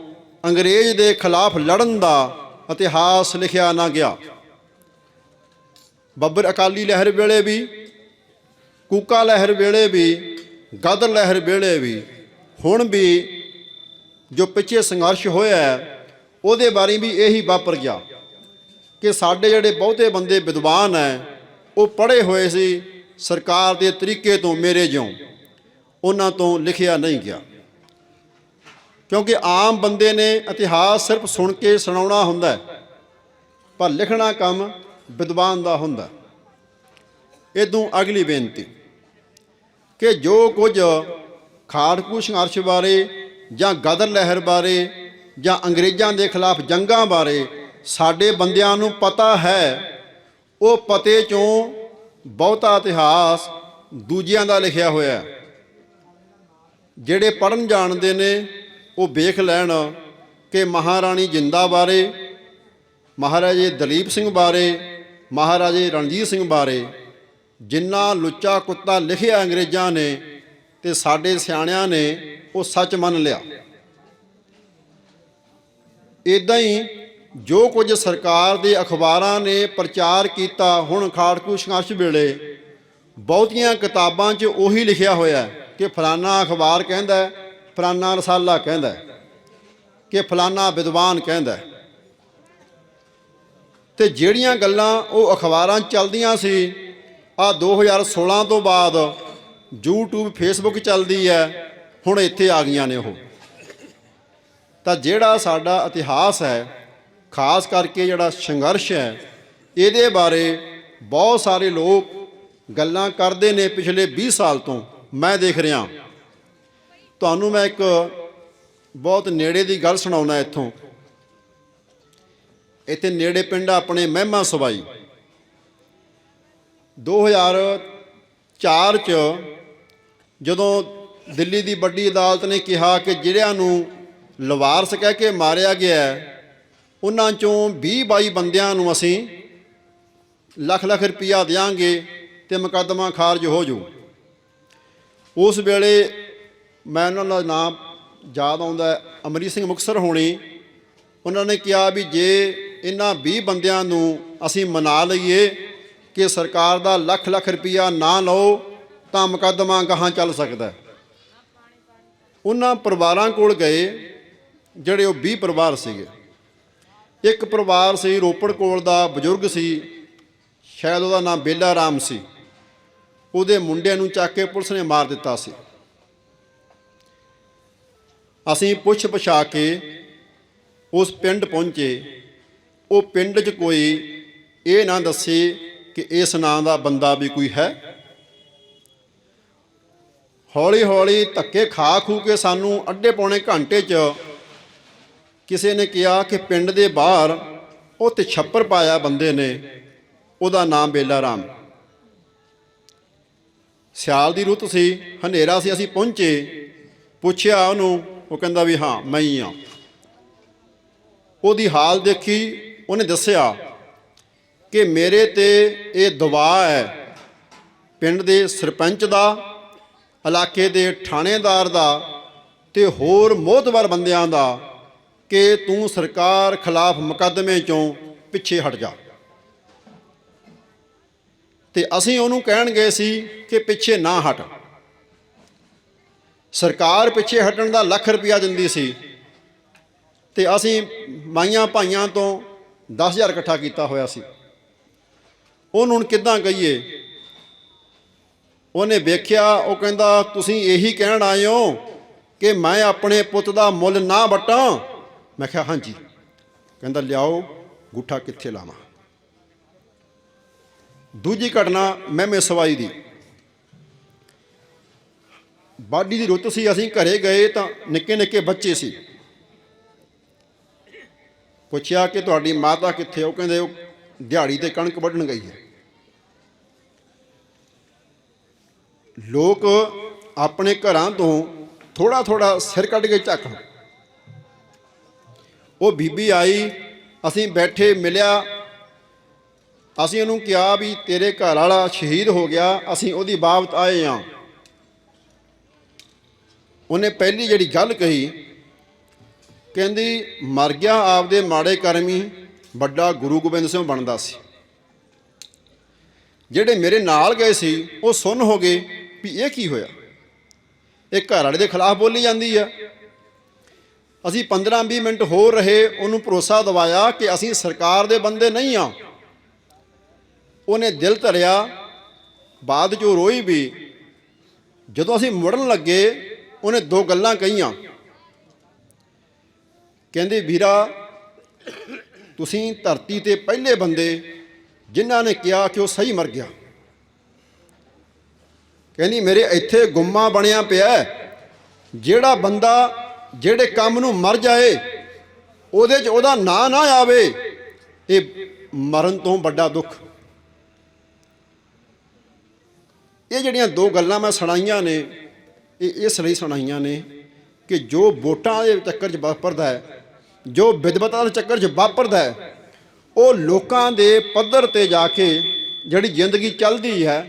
ਅੰਗਰੇਜ਼ ਦੇ ਖਿਲਾਫ ਲੜਨ ਦਾ ਇਤਿਹਾਸ ਲਿਖਿਆ ਨਾ ਗਿਆ। ਬੱਬਰ ਅਕਾਲੀ ਲਹਿਰ ਵੇਲੇ ਵੀ, ਕੂਕਾ ਲਹਿਰ ਵੇਲੇ ਵੀ, ਗਦਰ ਲਹਿਰ ਵੇਲੇ ਵੀ, ਹੁਣ ਵੀ ਜੋ ਪਿੱਛੇ ਸੰਘਰਸ਼ ਹੋਇਆ ਹੈ, ਉਹਦੇ ਬਾਰੇ ਵੀ ਇਹੀ ਵਾਪਰ ਗਿਆ ਕਿ ਸਾਡੇ ਜਿਹੜੇ ਬਹੁਤੇ ਬੰਦੇ ਵਿਦਵਾਨ ਹੈ, ਉਹ ਪੜ੍ਹੇ ਹੋਏ ਸੀ ਸਰਕਾਰ ਦੇ ਤਰੀਕੇ ਤੋਂ ਮੇਰੇ ਜਿਉਂ। ਉਹਨਾਂ ਤੋਂ ਲਿਖਿਆ ਨਹੀਂ ਗਿਆ। ਕਿਉਂਕਿ ਆਮ ਬੰਦੇ ਨੇ ਇਤਿਹਾਸ ਸਿਰਫ ਸੁਣ ਕੇ ਸੁਣਾਉਣਾ ਹੁੰਦਾ ਹੈ, ਪਰ ਲਿਖਣਾ ਕੰਮ ਵਿਦਵਾਨ ਦਾ ਹੁੰਦਾ ਇਦੋਂ ਅਗਲੀ ਬੇਨਤੀ ਕਿ ਜੋ ਕੁਝ ਖਾੜਕੂ ਸੰਘਰਸ਼ ਬਾਰੇ ਜਾਂ ਗਦਰ ਲਹਿਰ ਬਾਰੇ ਜਾਂ ਅੰਗਰੇਜ਼ਾਂ ਦੇ ਖਿਲਾਫ ਜੰਗਾਂ ਬਾਰੇ ਸਾਡੇ ਬੰਦਿਆਂ ਨੂੰ ਪਤਾ ਹੈ। ਉਹ ਪਤੇ ਚੋਂ ਬਹੁਤਾ ਇਤਿਹਾਸ ਦੂਜਿਆਂ ਦਾ ਲਿਖਿਆ ਹੋਇਆ ਜਿਹੜੇ ਪੜਨ ਜਾਣਦੇ ਨੇ, ਉਹ ਵੇਖ ਲੈਣ ਕਿ ਮਹਾਰਾਣੀ ਜਿੰਦਾ ਬਾਰੇ, ਮਹਾਰਾਜੇ ਦਲੀਪ ਸਿੰਘ ਬਾਰੇ, ਮਹਾਰਾਜੇ ਰਣਜੀਤ ਸਿੰਘ ਬਾਰੇ ਜਿੰਨਾ ਲੁੱਚਾ ਕੁੱਤਾ ਲਿਖਿਆ ਅੰਗਰੇਜ਼ਾਂ ਨੇ ਤੇ ਸਾਡੇ ਸਿਆਣਿਆਂ ਨੇ ਉਹ ਸੱਚ ਮੰਨ ਲਿਆ ਇਦਾਂ ਹੀ ਜੋ ਕੁਝ ਸਰਕਾਰ ਦੇ ਅਖਬਾਰਾਂ ਨੇ ਪ੍ਰਚਾਰ ਕੀਤਾ ਹੁਣ ਖਾੜਕੂ ਸੰਘਰਸ਼ ਵੇਲੇ ਬਹੁਤੀਆਂ ਕਿਤਾਬਾਂ 'ਚ ਉਹੀ ਲਿਖਿਆ ਹੋਇਆ ਹੈ ਕਿ ਫਲਾਨਾ ਅਖਬਾਰ ਕਹਿੰਦਾ ਹੈ, ਫਲਾਨਾ ਰਸਾਲਾ ਕਹਿੰਦਾ ਹੈ, ਕਿ ਫਲਾਨਾ ਵਿਦਵਾਨ ਕਹਿੰਦਾ ਹੈ। ਤੇ ਜਿਹੜੀਆਂ ਗੱਲਾਂ ਉਹ ਅਖਬਾਰਾਂ 'ਚ ਚੱਲਦੀਆਂ ਸੀ ਆ 2016 ਤੋਂ ਬਾਅਦ YouTube, Facebook ਚੱਲਦੀ ਹੈ, ਹੁਣ ਇੱਥੇ ਆ ਗਈਆਂ ਨੇ ਉਹ। ਤਾਂ ਜਿਹੜਾ ਸਾਡਾ ਇਤਿਹਾਸ ਹੈ, ਖਾਸ ਕਰਕੇ ਜਿਹੜਾ ਸੰਘਰਸ਼ ਹੈ, ਇਹਦੇ ਬਾਰੇ ਬਹੁਤ ਸਾਰੇ ਲੋਕ ਗੱਲਾਂ ਕਰਦੇ ਨੇ ਪਿਛਲੇ 20 ਸਾਲ ਤੋਂ, ਮੈਂ ਦੇਖ ਰਿਹਾ ਤੁਹਾਨੂੰ ਮੈਂ ਇੱਕ ਬਹੁਤ ਨੇੜੇ ਦੀ ਗੱਲ ਸੁਣਾਉਣਾ ਇੱਥੋਂ। ਇੱਥੇ ਨੇੜੇ ਪਿੰਡ ਆਪਣੇ ਮਹਿਮਾ ਸਵਾਈ 2004 ਚ ਜਦੋਂ ਦਿੱਲੀ ਦੀ ਵੱਡੀ ਅਦਾਲਤ ਨੇ ਕਿਹਾ ਕਿ ਜਿਹੜਿਆਂ ਨੂੰ ਲਵਾਰਸ ਕਹਿ ਕੇ ਮਾਰਿਆ ਗਿਆ ਉਹਨਾਂ ਚੋਂ 20 22 ਬੰਦਿਆਂ ਨੂੰ ਅਸੀਂ ਲੱਖ ਲੱਖ ਰੁਪਈਆ ਦੇਵਾਂਗੇ ਤੇ ਮੁਕੱਦਮਾ ਖਾਰਜ ਹੋ ਜੂ ਉਸ ਵੇਲੇ ਮੈਂ ਉਹਨਾਂ ਦਾ ਨਾਮ ਯਾਦ ਆਉਂਦਾ ਅਮਰੀ ਸਿੰਘ ਮੁਕਤਸਰ ਹੋਣੀ। ਉਹਨਾਂ ਨੇ ਕਿਹਾ ਵੀ ਜੇ ਇਹਨਾਂ 20 ਬੰਦਿਆਂ ਨੂੰ ਅਸੀਂ ਮਨਾ ਲਈਏ ਕਿ ਸਰਕਾਰ ਦਾ ਲੱਖ ਲੱਖ ਰੁਪਈਆ ਨਾ ਲਓ ਤਾਂ ਮੁਕੱਦਮਾ ਗਾਹਾਂ ਚੱਲ ਸਕਦਾ ਉਹਨਾਂ ਪਰਿਵਾਰਾਂ ਕੋਲ ਗਏ, ਜਿਹੜੇ ਉਹ 20 ਪਰਿਵਾਰ ਸੀਗੇ। ਇੱਕ ਪਰਿਵਾਰ ਸੀ ਰੋਪੜ ਕੋਲ ਦਾ ਬਜ਼ੁਰਗ ਸੀ, ਸ਼ਾਇਦ ਉਹਦਾ ਨਾਮ ਬੇਲਾ ਰਾਮ ਸੀ। ਉਹਦੇ ਮੁੰਡਿਆਂ ਨੂੰ ਚੱਕ ਕੇ ਪੁਲਿਸ ਨੇ ਮਾਰ ਦਿੱਤਾ ਸੀ। ਅਸੀਂ ਪੁੱਛ ਪਛਾ ਕੇ ਉਸ ਪਿੰਡ ਪਹੁੰਚੇ। ਉਹ ਪਿੰਡ 'ਚ ਕੋਈ ਇਹ ਨਾ ਦੱਸੇ ਕਿ ਇਸ ਨਾਂ ਦਾ ਬੰਦਾ ਵੀ ਕੋਈ ਹੈ। ਹੌਲੀ ਹੌਲੀ ਧੱਕੇ ਖਾ ਖੂ ਕੇ ਸਾਨੂੰ ਅੱਡੇ ਪੌਣੇ ਘੰਟੇ 'ਚ ਕਿਸੇ ਨੇ ਕਿਹਾ ਕਿ ਪਿੰਡ ਦੇ ਬਾਹਰ ਉਹ ਤੇ ਛੱਪਰ ਪਾਇਆ ਬੰਦੇ ਨੇ, ਉਹਦਾ ਨਾਮ ਬੇਲਾ ਰਾਮ। ਸਿਆਲ ਦੀ ਰੁੱਤ ਸੀ, ਹਨੇਰਾ ਸੀ, ਅਸੀਂ ਪਹੁੰਚੇ, ਪੁੱਛਿਆ ਉਹਨੂੰ, ਉਹ ਕਹਿੰਦਾ ਵੀ ਹਾਂ, ਮੈਂ ਹੀ ਆ ਉਹਦੀ ਹਾਲ ਦੇਖੀ, ਉਹਨੇ ਦੱਸਿਆ ਕਿ ਮੇਰੇ ਤੇ ਇਹ ਦਬਾਅ ਹੈ, ਪਿੰਡ ਦੇ ਸਰਪੰਚ ਦਾ ਇਲਾਕੇ ਦੇ ਥਾਣੇਦਾਰ ਦਾ ਤੇ ਹੋਰ ਮੋਹਤਵਰ ਬੰਦਿਆਂ ਦਾ ਕਿ ਤੂੰ ਸਰਕਾਰ ਖਿਲਾਫ ਮੁਕੱਦਮੇ ਚੋਂ ਪਿੱਛੇ ਹਟ ਜਾ। ਤੇ ਅਸੀਂ ਉਹਨੂੰ ਕਹਿਣ ਗਏ ਸੀ ਕਿ ਪਿੱਛੇ ਨਾ ਹਟ। ਸਰਕਾਰ ਪਿੱਛੇ ਹਟਣ ਦਾ ਲੱਖ ਰੁਪਇਆ ਦਿੰਦੀ ਸੀ ਤੇ ਅਸੀਂ ਮਾਈਆਂ ਭਾਈਆਂ ਤੋਂ 10000 ਇਕੱਠਾ ਕੀਤਾ ਹੋਇਆ ਸੀ। ਉਹਨੂੰ ਹੁਣ ਕਿੱਦਾਂ ਕਹੀਏ? ਉਹਨੇ ਵੇਖਿਆ, ਉਹ ਕਹਿੰਦਾ, ਤੁਸੀਂ ਇਹੀ ਕਹਿਣ ਆਏ ਹੋ ਕਿ ਮੈਂ ਆਪਣੇ ਪੁੱਤ ਦਾ ਮੁੱਲ ਨਾ ਵਟਾਂ? ਮੈਂ ਕਿਹਾ, ਹਾਂਜੀ। ਕਹਿੰਦਾ, ਲਿਆਓ, ਗੁੱਠਾ ਕਿੱਥੇ ਲਾਵਾਂ? ਦੂਜੀ ਘਟਨਾ ਮਹਿਮੇ ਸਵਾਈ ਦੀ। ਬਾਡੀ ਦੀ ਰੁੱਤ ਸੀ, ਅਸੀਂ ਘਰੇ ਗਏ ਤਾਂ ਨਿੱਕੇ ਨਿੱਕੇ ਬੱਚੇ ਸੀ। ਪੁੱਛਿਆ ਕਿ ਤੁਹਾਡੀ ਮਾਤਾ ਕਿੱਥੇ ਉਹ ਕਹਿੰਦੇ, ਉਹ ਦਿਹਾੜੀ ਤੇ ਕਣਕ ਵੱਢਣ ਗਈ ਹੈ। ਲੋਕ ਆਪਣੇ ਘਰਾਂ ਤੋਂ ਥੋੜਾ ਥੋੜਾ ਸਿਰ ਕੱਢ ਕੇ ਝਾਕਣ ਉਹ ਬੀਬੀ ਆਈ, ਅਸੀਂ ਬੈਠੇ ਮਿਲਿਆ। ਅਸੀਂ ਉਹਨੂੰ ਕਿਹਾ ਵੀ ਤੇਰੇ ਘਰ ਵਾਲਾ ਸ਼ਹੀਦ ਹੋ ਗਿਆ, ਅਸੀਂ ਉਹਦੀ ਬਾਬਤ ਆਏ ਹਾਂ। ਉਹਨੇ ਪਹਿਲੀ ਜਿਹੜੀ ਗੱਲ ਕਹੀ, ਕਹਿੰਦੀ, ਮਰ ਗਿਆ ਆਪਦੇ ਮਾੜੇ ਕਰਮੀ ਵੱਡਾ ਗੁਰੂ ਗੋਬਿੰਦ ਸਿੰਘ ਬਣਦਾ ਸੀ। ਜਿਹੜੇ ਮੇਰੇ ਨਾਲ ਗਏ ਸੀ, ਉਹ ਸੁਣ ਹੋ ਗਏ। ਵੀ ਇਹ ਕੀ ਹੋਇਆ? ਇਹ ਘਰ ਵਾਲੇ ਦੇ ਖਿਲਾਫ ਬੋਲੀ ਜਾਂਦੀ ਆ। ਅਸੀਂ 15-20 ਮਿੰਟ ਹੋਰ ਰਹੇ, ਉਹਨੂੰ ਭਰੋਸਾ ਦਿਵਾਇਆ ਕਿ ਅਸੀਂ ਸਰਕਾਰ ਦੇ ਬੰਦੇ ਨਹੀਂ ਆ। ਉਹਨੇ ਦਿਲ ਧਰਿਆ, ਬਾਅਦ ਚੋਂ ਰੋਈ ਵੀ। ਜਦੋਂ ਅਸੀਂ ਮੁੜਨ ਲੱਗੇ, ਉਹਨੇ ਦੋ ਗੱਲਾਂ ਕਹੀਆਂ। ਕਹਿੰਦੇ, ਵੀਰਾ, ਤੁਸੀਂ ਧਰਤੀ ਤੇ ਪਹਿਲੇ ਬੰਦੇ ਜਿਨ੍ਹਾਂ ਨੇ ਕਿਹਾ ਕਿ ਉਹ ਸਹੀ ਮਰ ਗਿਆ। ਕਹਿੰਦੀ, ਮੇਰੇ ਇੱਥੇ ਗੁੰਮਾ ਬਣਿਆ ਪਿਆ ਜਿਹੜਾ ਬੰਦਾ, ਜਿਹੜੇ ਕੰਮ ਨੂੰ ਮਰ ਜਾਏ, ਉਹਦੇ 'ਚ ਉਹਦਾ ਨਾਂ ਨਾ ਆਵੇ, ਇਹ ਮਰਨ ਤੋਂ ਵੱਡਾ ਦੁੱਖ। ਇਹ ਜਿਹੜੀਆਂ ਦੋ ਗੱਲਾਂ ਮੈਂ ਸੁਣਾਈਆਂ ਨੇ, ਇਹ ਇਸ ਲਈ ਸੁਣਾਈਆਂ ਨੇ ਕਿ ਜੋ ਵੋਟਾਂ ਦੇ ਚੱਕਰ 'ਚ ਵਾਪਰਦਾ ਹੈ, ਜੋ ਵਿਦਵਤਾ ਦੇ ਚੱਕਰ 'ਚ ਵਾਪਰਦਾ ਹੈ, ਉਹ ਲੋਕਾਂ ਦੇ ਪੱਧਰ ਤੇ ਜਾ ਕੇ ਜਿਹੜੀ ਜ਼ਿੰਦਗੀ ਚੱਲਦੀ ਹੈ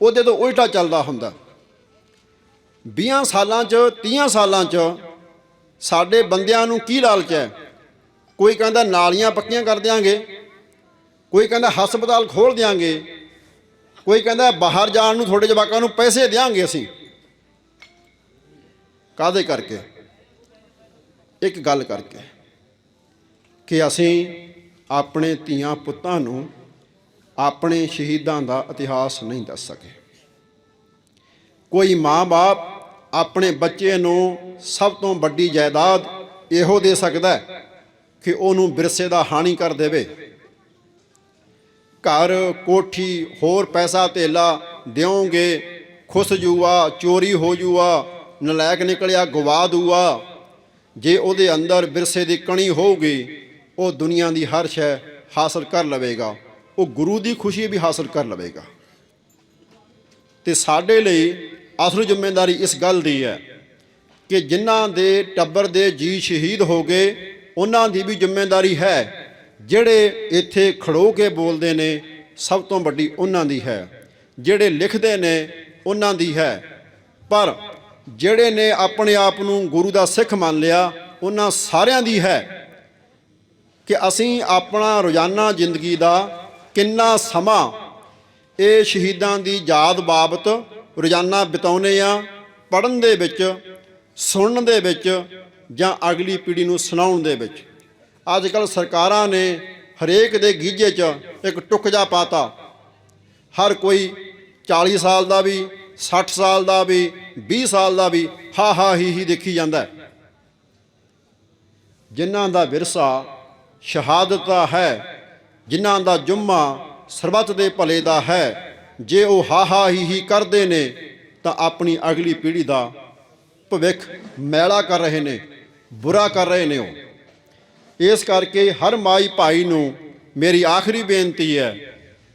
ਉਹਦੇ ਤੋਂ ਉਲਟਾ ਚੱਲਦਾ ਹੁੰਦਾ। 20 ਸਾਲਾਂ 'ਚ 30 ਸਾਲਾਂ 'ਚ ਸਾਡੇ ਬੰਦਿਆਂ ਨੂੰ ਕੀ ਲਾਲਚ ਹੈ? ਕੋਈ ਕਹਿੰਦਾ ਨਾਲੀਆਂ ਪੱਕੀਆਂ ਕਰ ਦਿਆਂਗੇ, ਕੋਈ ਕਹਿੰਦਾ ਹਸਪਤਾਲ ਖੋਲ ਦਿਆਂਗੇ, ਕੋਈ ਕਹਿੰਦਾ ਬਾਹਰ ਜਾਣ ਨੂੰ ਤੁਹਾਡੇ ਜਵਾਕਾਂ ਨੂੰ ਪੈਸੇ ਦਿਆਂਗੇ ਅਸੀਂ। ਕਾਦੇ ਕਰਕੇ? ਇੱਕ ਗੱਲ ਕਰਕੇ ਕਿ ਅਸੀਂ ਆਪਣੇ ਧੀਆਂ ਪੁੱਤਾਂ ਨੂੰ ਆਪਣੇ ਸ਼ਹੀਦਾਂ ਦਾ ਇਤਿਹਾਸ ਨਹੀਂ ਦੱਸ ਸਕੇ। ਕੋਈ ਮਾਂ-ਬਾਪ ਆਪਣੇ ਬੱਚੇ ਨੂੰ ਸਭ ਤੋਂ ਵੱਡੀ ਜਾਇਦਾਦ ਇਹੋ ਦੇ ਸਕਦਾ ਹੈ ਕਿ ਉਹਨੂੰ ਵਿਰਸੇ ਦਾ ਹਾਨੀ ਕਰ ਦੇਵੇ। ਘਰ, ਕੋਠੀ, ਹੋਰ ਪੈਸਾ ਧੇਲਾ ਦਿਓਗੇ, ਖੁਸ ਜੂਆ, ਚੋਰੀ ਹੋ ਜੂਆ, ਨਲਾਇਕ ਨਿਕਲਿਆ, ਗਵਾ ਦੂਆ। ਜੇ ਉਹਦੇ ਅੰਦਰ ਵਿਰਸੇ ਦੀ ਕਣੀ ਹੋਊਗੀ, ਉਹ ਦੁਨੀਆ ਦੀ ਹਰ ਸ਼ੈ ਹਾਸਲ ਕਰ ਲਵੇਗਾ। ਉਹ ਗੁਰੂ ਦੀ ਖੁਸ਼ੀ ਵੀ ਹਾਸਲ ਕਰ ਲਵੇਗਾ। ਤੇ ਸਾਡੇ ਲਈ ਅਸਲ ਜ਼ਿੰਮੇਵਾਰੀ ਇਸ ਗੱਲ ਦੀ ਹੈ ਕਿ ਜਿਨ੍ਹਾਂ ਦੇ ਟੱਬਰ ਦੇ ਜੀ ਸ਼ਹੀਦ ਹੋ ਗਏ, ਉਹਨਾਂ ਦੀ ਵੀ ਜ਼ਿੰਮੇਵਾਰੀ ਹੈ। ਜਿਹੜੇ ਇੱਥੇ ਖੜੋ ਕੇ ਬੋਲਦੇ ਨੇ, ਸਭ ਤੋਂ ਵੱਡੀ ਉਹਨਾਂ ਦੀ ਹੈ। ਜਿਹੜੇ ਲਿਖਦੇ ਨੇ, ਉਹਨਾਂ ਦੀ ਹੈ। ਪਰ ਜਿਹੜੇ ਨੇ ਆਪਣੇ ਆਪ ਨੂੰ ਗੁਰੂ ਦਾ ਸਿੱਖ ਮੰਨ ਲਿਆ, ਉਹਨਾਂ ਸਾਰਿਆਂ ਦੀ ਹੈ ਕਿ ਅਸੀਂ ਆਪਣਾ ਰੋਜ਼ਾਨਾ ਜ਼ਿੰਦਗੀ ਦਾ ਕਿੰਨਾ ਸਮਾਂ ਇਹ ਸ਼ਹੀਦਾਂ ਦੀ ਯਾਦ ਬਾਬਤ ਰੋਜ਼ਾਨਾ ਬਿਤਾਉਨੇ ਆ ਪੜਨ ਦੇ ਵਿੱਚ, ਸੁਣਨ ਦੇ ਵਿੱਚ ਜਾਂ ਅਗਲੀ ਪੀੜ੍ਹੀ ਨੂੰ ਸੁਣਾਉਣ ਦੇ ਵਿੱਚ। ਅੱਜ ਕੱਲ ਸਰਕਾਰਾਂ ਨੇ ਹਰੇਕ ਦੇ ਗੀਜੇ 'ਚ ਇੱਕ ਟੁੱਕ ਜਾ ਪਾਤਾ। ਹਰ ਕੋਈ 40 ਸਾਲ ਦਾ ਵੀ 60 ਸਾਲ ਦਾ ਵੀ 20 ਸਾਲ ਦਾ ਵੀ ਹਾ ਹਾ ਹੀ ਹੀ ਦੇਖੀ ਜਾਂਦਾ ਹੈ। ਜਿਨ੍ਹਾਂ ਦਾ ਵਿਰਸਾ ਸ਼ਹਾਦਤ ਦਾ ਹੈ ਜਿਨ੍ਹਾਂ ਦਾ ਜੁਮਾ ਸਰਬੱਤ ਦੇ ਭਲੇ ਦਾ ਹੈ, ਜੇ ਉਹ ਹਾ ਹਾ ਹੀ ਹੀ ਕਰਦੇ ਨੇ, ਤਾਂ ਆਪਣੀ ਅਗਲੀ ਪੀੜ੍ਹੀ ਦਾ ਭਵਿੱਖ ਮੈਲਾ ਕਰ ਰਹੇ ਨੇ, ਬੁਰਾ ਕਰ ਰਹੇ ਨੇ ਉਹ। ਇਸ ਕਰਕੇ ਹਰ ਮਾਈ ਭਾਈ ਨੂੰ ਮੇਰੀ ਆਖਰੀ ਬੇਨਤੀ ਹੈ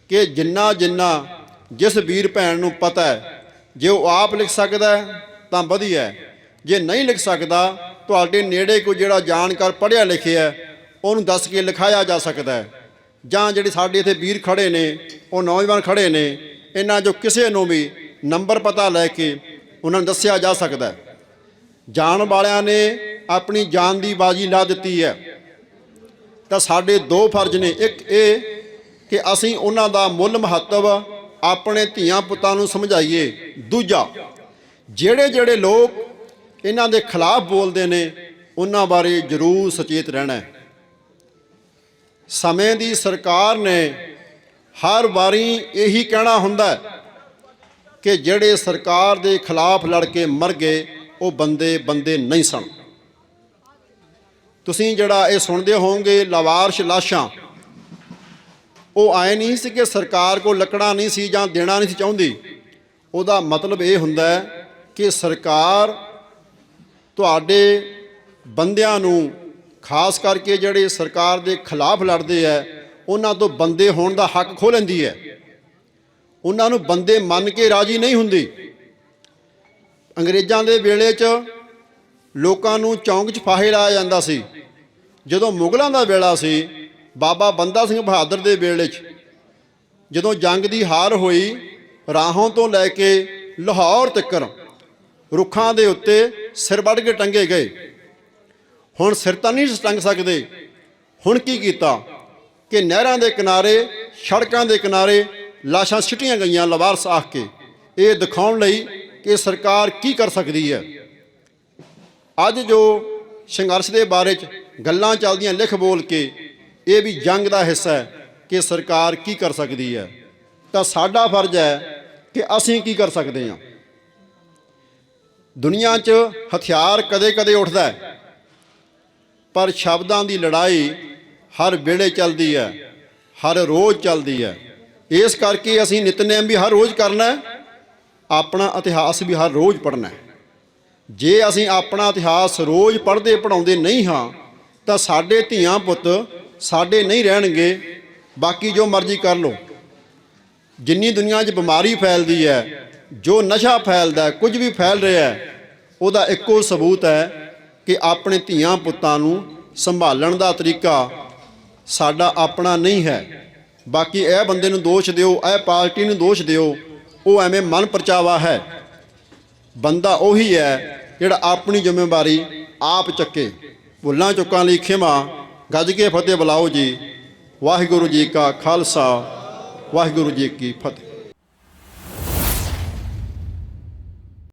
ਕਿ ਜਿੰਨਾ ਜਿੰਨਾ ਜਿਸ ਵੀਰ ਭੈਣ ਨੂੰ ਪਤਾ ਹੈ, ਜੇ ਉਹ ਆਪ ਲਿਖ ਸਕਦਾ ਤਾਂ ਵਧੀਆ ਜੇ ਨਹੀਂ ਲਿਖ ਸਕਦਾ, ਤੁਹਾਡੇ ਨੇੜੇ ਕੋਈ ਜਿਹੜਾ ਜਾਣਕਾਰ ਪੜ੍ਹਿਆ ਲਿਖਿਆ ਉਹਨੂੰ ਦੱਸ ਕੇ ਲਿਖਾਇਆ ਜਾ ਸਕਦਾ ਹੈ। ਜਾਂ ਜਿਹੜੇ ਸਾਡੇ ਇੱਥੇ ਵੀਰ ਖੜੇ ਨੇ, ਉਹ ਨੌਜਵਾਨ ਖੜੇ ਨੇ, ਇਹਨਾਂ ਜੋ ਕਿਸੇ ਨੂੰ ਵੀ ਨੰਬਰ ਪਤਾ ਲੈ ਕੇ ਉਹਨਾਂ ਨੂੰ ਦੱਸਿਆ ਜਾ ਸਕਦਾ ਹੈ। ਜਾਣ ਵਾਲਿਆਂ ਨੇ ਆਪਣੀ ਜਾਨ ਦੀ ਬਾਜੀ ਲਾ ਦਿੱਤੀ ਹੈ। ਤਾਂ ਸਾਡੇ ਦੋ ਫਰਜ਼ ਨੇ। ਇੱਕ ਇਹ ਕਿ ਅਸੀਂ ਉਹਨਾਂ ਦਾ ਮੁੱਲ ਮਹੱਤਵ ਆਪਣੇ ਧੀਆਂ ਪੁੱਤਾਂ ਨੂੰ ਸਮਝਾਈਏ। ਦੂਜਾ, ਜਿਹੜੇ ਜਿਹੜੇ ਲੋਕ ਇਹਨਾਂ ਦੇ ਖਿਲਾਫ ਬੋਲਦੇ ਨੇ, ਉਹਨਾਂ ਬਾਰੇ ਜ਼ਰੂਰ ਸੁਚੇਤ ਰਹਿਣਾ ਹੈ। ਸਮੇਂ ਦੀ ਸਰਕਾਰ ਨੇ ਹਰ ਵਾਰੀ ਇਹੀ ਕਹਿਣਾ ਹੁੰਦਾ ਕਿ ਜਿਹੜੇ ਸਰਕਾਰ ਦੇ ਖਿਲਾਫ ਲੜ ਕੇ ਮਰ ਗਏ, ਉਹ ਬੰਦੇ ਬੰਦੇ ਨਹੀਂ ਸਨ। ਤੁਸੀਂ ਜਿਹੜਾ ਇਹ ਸੁਣਦੇ ਹੋਵੋਗੇ ਲਵਾਰਸ਼ ਲਾਸ਼ਾਂ, ਉਹ ਆਏ ਨਹੀਂ ਸੀ ਕਿ ਸਰਕਾਰ ਕੋਲ ਲੱਕੜਾਂ ਨਹੀਂ ਸੀ ਜਾਂ ਦੇਣਾ ਨਹੀਂ ਸੀ ਚਾਹੁੰਦੀ। ਉਹਦਾ ਮਤਲਬ ਇਹ ਹੁੰਦਾ ਕਿ ਸਰਕਾਰ ਤੁਹਾਡੇ ਬੰਦਿਆਂ ਨੂੰ ਖਾਸ ਕਰਕੇ ਜਿਹੜੇ ਸਰਕਾਰ ਦੇ ਖਿਲਾਫ ਲੜਦੇ ਆ, ਉਹਨਾਂ ਤੋਂ ਬੰਦੇ ਹੋਣ ਦਾ ਹੱਕ ਖੋਹ ਲੈਂਦੀ ਹੈ। ਉਹਨਾਂ ਨੂੰ ਬੰਦੇ ਮੰਨ ਕੇ ਰਾਜੀ ਨਹੀਂ ਹੁੰਦੀ। ਅੰਗਰੇਜ਼ਾਂ ਦੇ ਵੇਲੇ 'ਚ ਲੋਕਾਂ ਨੂੰ ਚੌਂਕ 'ਚ ਫਾਹੇ ਲਾਇਆ ਜਾਂਦਾ ਸੀ। ਜਦੋਂ ਮੁਗਲਾਂ ਦਾ ਵੇਲਾ ਸੀ, ਬਾਬਾ ਬੰਦਾ ਸਿੰਘ ਬਹਾਦਰ ਦੇ ਵੇਲੇ 'ਚ, ਜਦੋਂ ਜੰਗ ਦੀ ਹਾਰ ਹੋਈ, ਰਾਹੋਂ ਤੋਂ ਲੈ ਕੇ ਲਾਹੌਰ ਤੱਕਰ ਰੁੱਖਾਂ ਦੇ ਉੱਤੇ ਸਿਰ ਵੱਢ ਕੇ ਟੰਗੇ ਗਏ। ਹੁਣ ਸਿਰ ਤਾਂ ਨਹੀਂ ਟੰਗ ਸਕਦੇ। ਹੁਣ ਕੀ ਕੀਤਾ? ਕਿ ਨਹਿਰਾਂ ਦੇ ਕਿਨਾਰੇ, ਸੜਕਾਂ ਦੇ ਕਿਨਾਰੇ ਲਾਸ਼ਾਂ ਸਿੱਟੀਆਂ ਗਈਆਂ ਲਵਾਰਸ ਆਖ ਕੇ। ਇਹ ਦਿਖਾਉਣ ਲਈ ਕਿ ਸਰਕਾਰ ਕੀ ਕਰ ਸਕਦੀ ਹੈ। ਅੱਜ ਜੋ ਸੰਘਰਸ਼ ਦੇ ਬਾਰੇ ਚ ਗੱਲਾਂ ਚੱਲਦੀਆਂ ਲਿਖ ਬੋਲ ਕੇ, ਇਹ ਵੀ ਜੰਗ ਦਾ ਹਿੱਸਾ ਹੈ ਕਿ ਸਰਕਾਰ ਕੀ ਕਰ ਸਕਦੀ ਹੈ। ਤਾਂ ਸਾਡਾ ਫਰਜ਼ ਹੈ ਕਿ ਅਸੀਂ ਕੀ ਕਰ ਸਕਦੇ ਹਾਂ। ਦੁਨੀਆ 'ਚ ਹਥਿਆਰ ਕਦੇ-ਕਦੇ ਉੱਠਦਾ ਹੈ। ਪਰ ਸ਼ਬਦਾਂ ਦੀ ਲੜਾਈ ਹਰ ਵੇਲੇ ਚੱਲਦੀ ਹੈ, ਹਰ ਰੋਜ਼ ਚੱਲਦੀ ਹੈ। ਇਸ ਕਰਕੇ ਅਸੀਂ ਨਿਤਨੇਮ ਵੀ ਹਰ ਰੋਜ਼ ਕਰਨਾ ਹੈ, ਆਪਣਾ ਇਤਿਹਾਸ ਵੀ ਹਰ ਰੋਜ਼ ਪੜ੍ਹਨਾ ਹੈ। ਜੇ ਅਸੀਂ ਆਪਣਾ ਇਤਿਹਾਸ ਰੋਜ਼ ਪੜ੍ਹਦੇ ਪੜਾਉਂਦੇ ਨਹੀਂ ਹਾਂ, ਤਾਂ ਸਾਡੇ ਧੀਆਂ ਪੁੱਤ ਸਾਡੇ ਨਹੀਂ ਰਹਿਣਗੇ। ਬਾਕੀ ਜੋ ਮਰਜ਼ੀ ਕਰ ਲਓ। ਜਿੰਨੀ ਦੁਨੀਆ 'ਚ ਬਿਮਾਰੀ ਫੈਲਦੀ ਹੈ, ਜੋ ਨਸ਼ਾ ਫੈਲਦਾ ਕੁਝ ਵੀ ਫੈਲ ਰਿਹਾ ਹੈ, ਉਹਦਾ ਇੱਕੋ ਸਬੂਤ ਹੈ ਕਿ ਆਪਣੇ ਧੀਆਂ ਪੁੱਤਾਂ ਨੂੰ ਸੰਭਾਲਣ ਦਾ ਤਰੀਕਾ ਸਾਡਾ ਆਪਣਾ ਨਹੀਂ ਹੈ। ਬਾਕੀ ਇਹ ਬੰਦੇ ਨੂੰ ਦੋਸ਼ ਦਿਓ, ਇਹ ਪਾਰਟੀ ਨੂੰ ਦੋਸ਼ ਦਿਓ, ਉਹ ਐਵੇਂ ਮਨ ਪਰਚਾਵਾ ਹੈ। ਬੰਦਾ ਉਹੀ ਹੈ ਜਿਹੜਾ ਆਪਣੀ ਜ਼ਿੰਮੇਵਾਰੀ ਆਪ ਚੱਕੇ। ਭੁੱਲਾਂ ਚੁੱਕਾਂ ਲਈ ਖਿਮਾ, ਗੱਜ ਕੇ ਫਤਿਹ ਬੁਲਾਓ ਜੀ। ਵਾਹਿਗੁਰੂ ਜੀ ਕਾ ਖਾਲਸਾ, ਵਾਹਿਗੁਰੂ ਜੀ ਕੀ ਫਤਿਹ।